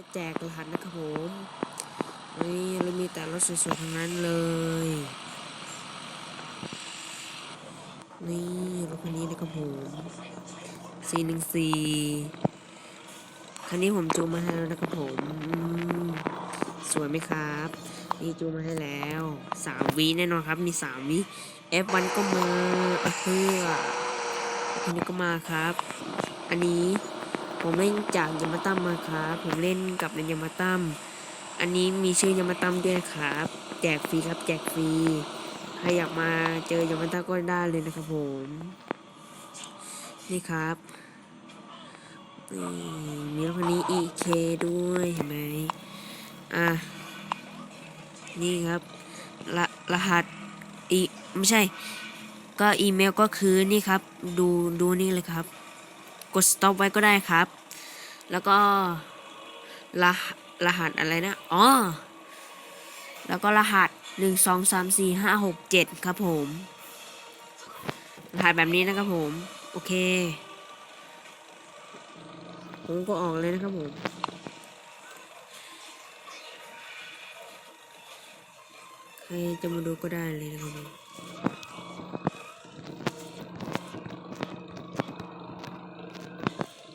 จะแจกรหัสนะครับผมนี่เรามีแต่รถสวยๆทั้งนั้นเลย นี่รถคันนี้นะครับผมสี่หนึ่งสี่คันนี้ผมจูงมาให้แล้วนะครับผมมสวยไหมครับ นี่จูงมาให้แล้วสามวิแน่นอนครับมีสามวิ F1 ก็มาอะเพื่อคันนี้ก็มาครับ อันนี้ ผมเล่นจากยามาตัมมาครับผมเล่นกับในยามาตัมอันนี้มีชื่อยามาตัมด้วยครับ แจกฟรีครับ แจกฟรีใครอยากมาเจอยามาตัมก็ได้เลยนะครับผม นี่ครับอีมีรถคันนี้ EK ด้วยเห็นไหมอะนี่ครับรรหัสอีไม่ใช่ ก็อีเมลก็คือนี่ครับ ดูดูนี่เลยครับ ด stop ไว้ก็ได้ครับ แล้วก็รหรหัสอะไรนะ อ๋อ แล้วก็รหัสหนึ่งสองสามสี่ห้าหกเจ็ดครับผม รหัสแบบนี้นะครับผม โอเค ผมก็ออกเลยนะครับผมใครจะมาดูก็ได้เลยนะครับผม